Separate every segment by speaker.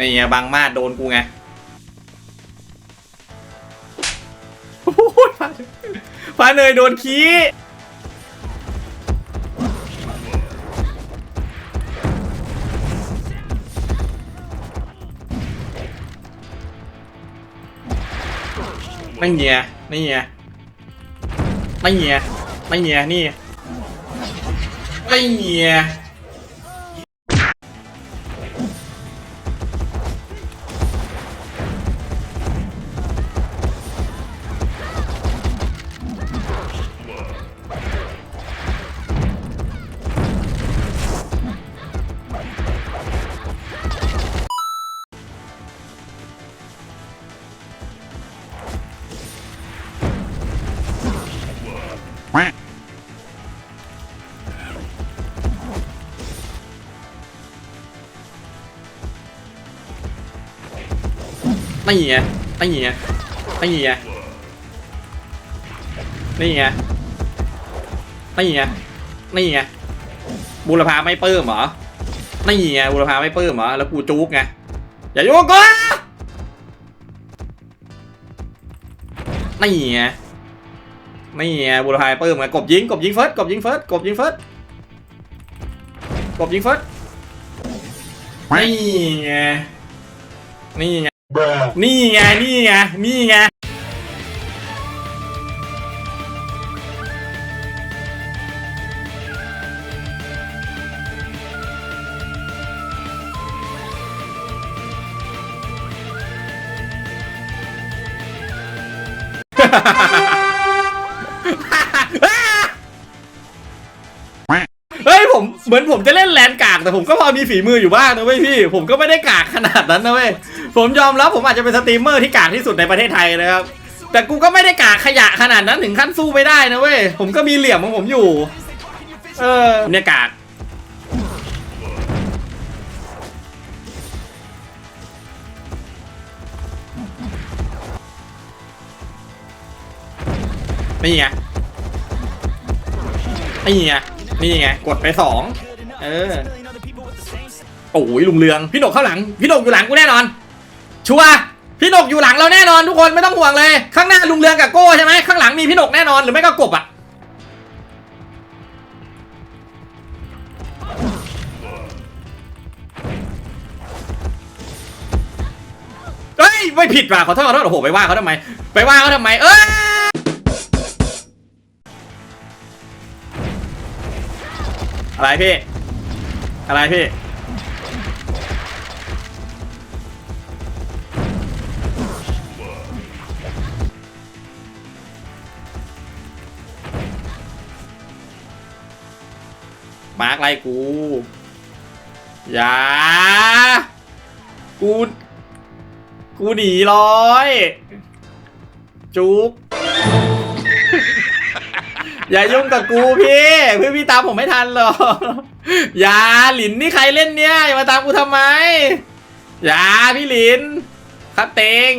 Speaker 1: นี่ไงบางมาดโดนกูไงโอ้ยฟ้าเนยโดนขี้ไม่เงียนี่ไงไม่เงียไม่เงียนี่ไม่เงีย ไม่ไงไม่ไงไม่ไงนี่ไงนี่ไงนี่ไงบูรพาไม่เปิ้มเหรอนี่ไงบูรพาไม่เปิ้มเหรอแล้วกูจุกไงอย่ายุ่งกูนี่ไงนี่ไงบูรพาเปิ้มไงกบยิงกบยิงเฟิร์สกบยิงเฟิร์สกบยิงเฟิร์สกบยิงเฟิร์สนี่ไงนี่ไง นี่ไง นี่ไง นี่ไงเฮ้ยผมเหมือนผมจะเล่นแลนกากแต่ผมก็พอมีฝีมืออยู่บ้างนะเว้ยพี่ ผมก็ไม่ได้กากขนาดนั้นนะเว้ย ผมยอมรับผมอาจจะเป็นสตรีมเมอร์ที่กากที่สุดในประเทศไทยนะครับ แต่กูก็ไม่ได้กากขยะขนาดนั้นถึงขั้นสู้ไม่ได้นะเว้ย ผมก็มีเหลี่ยมของผมอยู่ เออเนี่ยกากนี่ไง นี่ไง นี่ไง กดไปสอง เออ โอ้ยลุงเรือง พี่หนกเข้าหลัง พี่หนกอยู่หลังกูแน่นอน ชัวพี่หนกอยู่หลังเราแน่นอนทุกคนไม่ต้องห่วงเลย ข้างหน้าลุงเรืองกับโก้ใช่ไหมข้างหลังมีพี่หนกแน่นอนหรือไม่ก็กบอะเฮ้ยไม่ผิดว่ะขอโทษขอโทษโอ้โหไปว่าเขาทำไม ไปว่าเขาทำไมเอ้ยอะไรพี่ อะไรพี่ มาร์กไล่กู อย่า กู กูหนีร้อย จุ๊กอย่ายุ่งกับกูพี่พื่พี่ตามผมไม่ทันหรอก อย่าหลินนี่ใครเล่นเนี่ยอย่ามาตามกูทำไม อย่าพี่หลินคัดเตง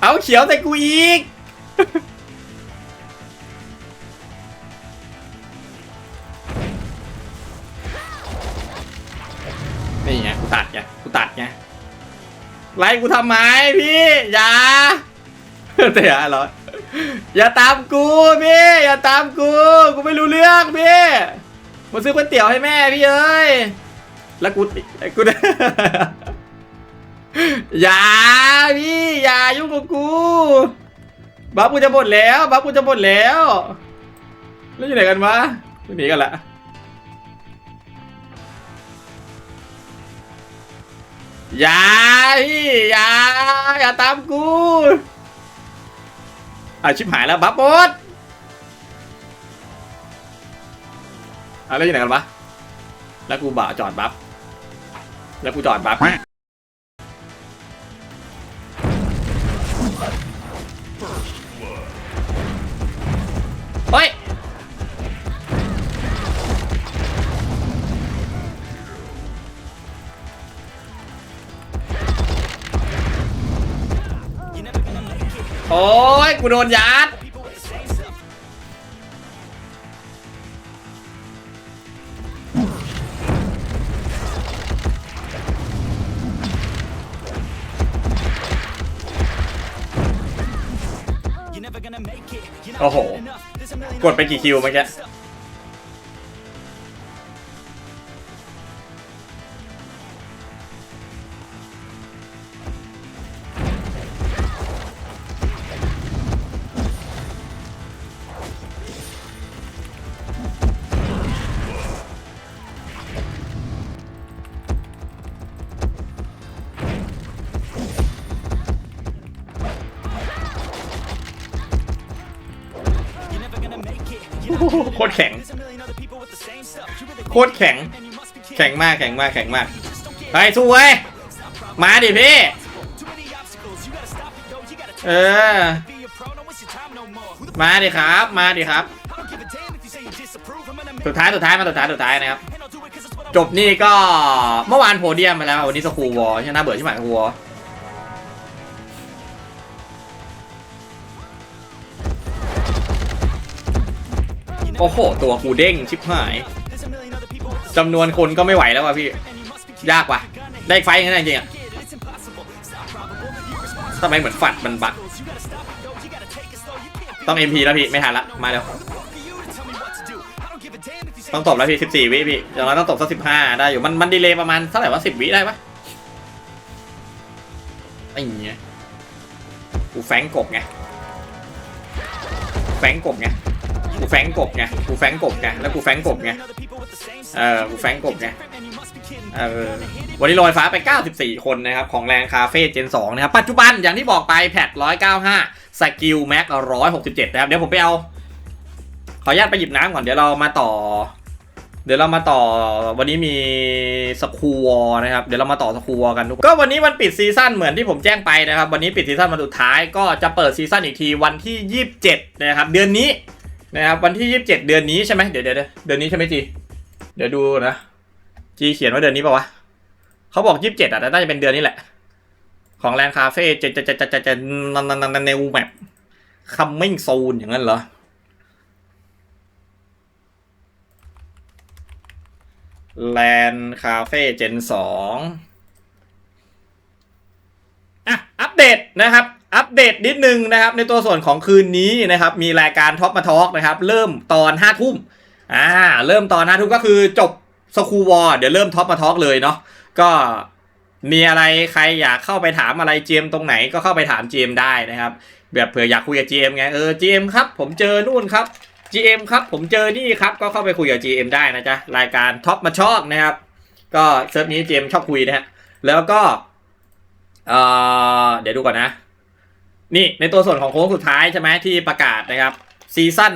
Speaker 1: เอาเขียวใส่กูอีก นี่ไงกูตัดไงกูตัดไงไล่กูทำไมพี่อย่าแต่อย่าเหรออย่าตามกูพี่อย่าตามกูกูไม่รู้เรื่องพี่มาซื้อก๋วยเตี๋ยวให้แม่พี่เอ้ยแล้วกูติกูอย่าพี่อย่ายุ่งกับกูบัฟกูจะหมดแล้วบัฟกูจะหมดแล้วแล้วอยู่ไหนกันวะหนีกันละ อย่าพี่อย่าอย่าตามกูอะชิบหายแล้วบัฟบอสอะแล้วอยู่ไหนกันวะแล้วกูบ่าจอดบัฟแล้วกูจอดบัฟ โอ้ยกูโดนยัดโอ้โห กดไปกี่คิวเมื่อกี้ โคตรแข็ง โคตรแข็ง แข็งมากแข็งมากแข็งมากไปสู้เว้ยมาดิพี่ เออ มาดิครับ มาดิครับ สุดท้ายสุดท้ายมาสุดท้ายสุดท้ายนะครับ จบนี่ก็เมื่อวานโพเดียมไปแล้ว วันนี้สคูวอลใช่ไหมน่าเบื่อใช่ไหมสคูวอล โอ้โห ตัวกูเด้งชิบหายจำนวนคนก็ไม่ไหวแล้วว่ะพี่ ยากว่ะ ได้ไฟงั้นจริงอะทำไมเหมือนฝัดมันบักต้อง MP แล้วพี่ ไม่ทันละ มาเร็วต้องตบแล้วพี่ 14 วิพี่อย่างน้อยต้องตบสัก15 ได้อยู่ มันมันดีเลย์ประมาณเท่าไหร่วะ 10 วิได้ปะไอ้เงี้ยกูแฟงกบไง แฟงกบไง กูแฟงกบไงกูแฟงกบไงแล้วกูแฟงกบไงเออกูแฟงกบไงเออวันนี้ลอยฟ้าไป 94 คนนะครับ ของแรงคาเฟ่เจน2นะครับ ปัจจุบันอย่างที่บอกไปแพท195 สกิลแม็ก167 นะครับ เดี๋ยวผมไปเอา ขออนุญาตไปหยิบน้ำก่อน เดี๋ยวเรามาต่อ เดี๋ยวเรามาต่อวันนี้มีสคูวอนะครับ เดี๋ยวเรามาต่อสคูวอกันทุกคนก็วันนี้วันปิดซีซั่นเหมือนที่ผมแจ้งไปนะครับ วันนี้ปิดซีซั่นวันสุดท้ายก็จะเปิดซีซั่นอีกทีวันที่ 27 นะครับ เดือนนี้ นะครับวันที่ 27 เดือนนี้ใช่ไหมเดี๋ยวเดี๋ยวเดือนนี้ใช่ไหมจี เดี๋ยวดูนะ จีเขียนว่าเดือนนี้ป่าวะเขาบอก 27 อะแต่น่าจะเป็นเดือนนี้แหละ ของแลนด์คาเฟ่จะจะจะจะจะจะนันนันนันเนวแมปคัมมิ่งโซนอย่างนั้นเหรอแลนด์คาเฟ่เจนสองอะ อัปเดตนะครับ อัปเดตนิดนึงนะครับ ในตัวส่วนของคืนนี้นะครับ มีรายการท็อปมาทอล์กนะครับ เริ่มตอนห้าทุ่มอ่า เริ่มตอนห้าทุ่มก็คือจบสคูวอร์เดี๋ยวเริ่มท็อปมาทอล์กเลยเนาะก็มีอะไรใครอยากเข้าไปถามอะไรเจมตรงไหนก็เข้าไปถามเจมได้นะครับแบบเผื่ออยากคุยกับ GM ไงเออ GM ครับ ผมเจอนู่นครับ GM ครับ ผมเจอนี่ครับ ก็เข้าไปคุยกับ GM ได้นะจ๊ะ รายการท็อปมาชอบนะครับ ก็เซิร์ฟนี้ GM ชอบคุยนะฮะแล้วก็เออเดี๋ยวดูก่อนนะ นี่ในตัวส่วนของโค้งสุดท้ายใช่ไหมที่ประกาศนะครับซีซั่น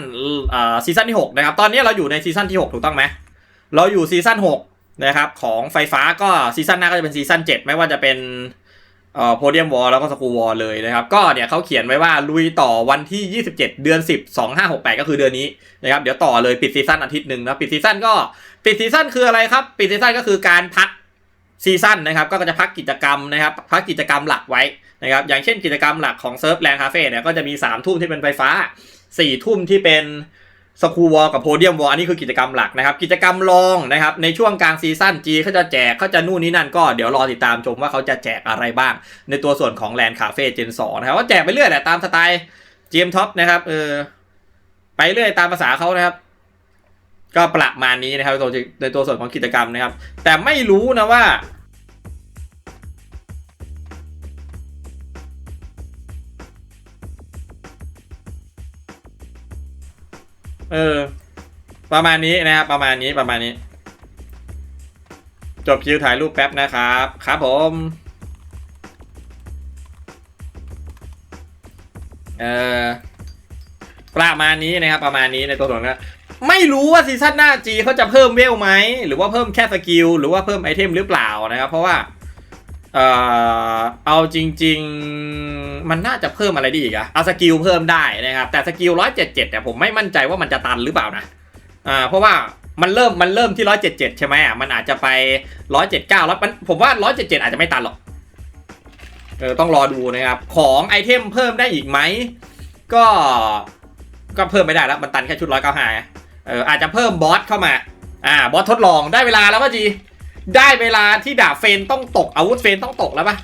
Speaker 1: เอ่อซีซั่นที่6นะครับตอนนี้เราอยู่ในซีซั่นที่ 6 ถูกต้องไหมเราอยู่ซีซั่น6นะครับของไฟฟ้าก็ซีซั่นหน้าก็จะเป็นซีซั่น7 ไม่ว่าจะเป็นเอ่อโพเดียมวอลแล้วก็สกูวอลเลยนะครับก็เนี่ยเขาเขียนไว้ว่าลุยต่อวันที่ 27 เดือน 10 2568 ก็คือเดือนนี้นะครับเดี๋ยวต่อเลยปิดซีซั่นอาทิตย์หนึ่งนะปิดซีซั่นก็ปิดซีซั่นคืออะไรครับ ปิดซีซั่นก็คือการพัก ซีซั่นนะครับก็จะพักกิจกรรมนะครับพักกิจกรรมหลักไว้นะครับอย่างเช่นกิจกรรมหลักของเซิร์ฟแลนด์คาเฟ่เนี่ยก็จะมี3ทุ่มที่เป็นไฟฟ้า4ทุ่มที่เป็นสคูวอลกับโพเดียมวอลอันนี้คือกิจกรรมหลักนะครับกิจกรรมรองนะครับในช่วงกลางซีซั่นจีเขาจะแจกเขาจะนู่นนี่นั่นก็เดี๋ยวรอติดตามชมว่าเขาจะแจกอะไรบ้าง ในตัวส่วนของแลนด์คาเฟ่เจนสองนะครับว่าแจกไปเรื่อยแหละตามสไตล์เจมท็อปนะครับเออไปเรื่อยตามภาษาเขานะครับ ก็ประมาณนี้นะครับตัวในตัวส่วนของกิจกรรมนะครับ แต่ไม่รู้นะว่าเออ ประมาณนี้นะครับประมาณนี้ประมาณนี้ จบคิวถ่ายรูปแป๊บนะครับ ครับผมเออประมาณนี้นะครับ ประมาณนี้ในตัวส่วนนะ ไม่รู้ว่าซีซั่นหน้าจีเขาจะเพิ่มเวลไหม หรือว่าเพิ่มแค่สกิล หรือว่าเพิ่มไอเทมหรือเปล่านะครับ เพราะว่าเอ่อเอาจริง ๆ มันน่าจะเพิ่มอะไรดีอีกอะเอาสกิลเพิ่มได้นะครับ แต่สกิลร้อยเจ็ดเจ็ดเนี่ยผมไม่มั่นใจว่ามันจะตันหรือเปล่านะอ่าเพราะว่ามันเริ่มมันเริ่มที่ร้อยเจ็ดเจ็ดใช่ไหมอะมันอาจจะไปร้อยเจ็ดเก้าแล้วมันผมว่าร้อยเจ็ดเจ็ดอาจจะไม่ตันหรอกเออต้องรอดูนะครับ ของไอเทมเพิ่มได้อีกไหม ก็ก็เพิ่มไม่ได้แล้ว มันตันแค่ชุดร้อยเก้าห้า เอออาจจะเพิ่มบอสเข้ามา อ่าบอสทดลองได้เวลาแล้วป่ะจี ได้เวลาที่ดาบเฟนต้องตกอาวุธเฟนต้องตกแล้วปะ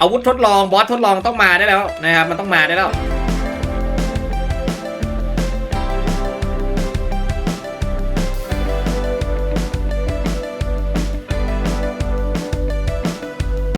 Speaker 1: อาวุธทดลองบอสทดลองต้องมาได้แล้วนะครับมันต้องมาได้แล้ว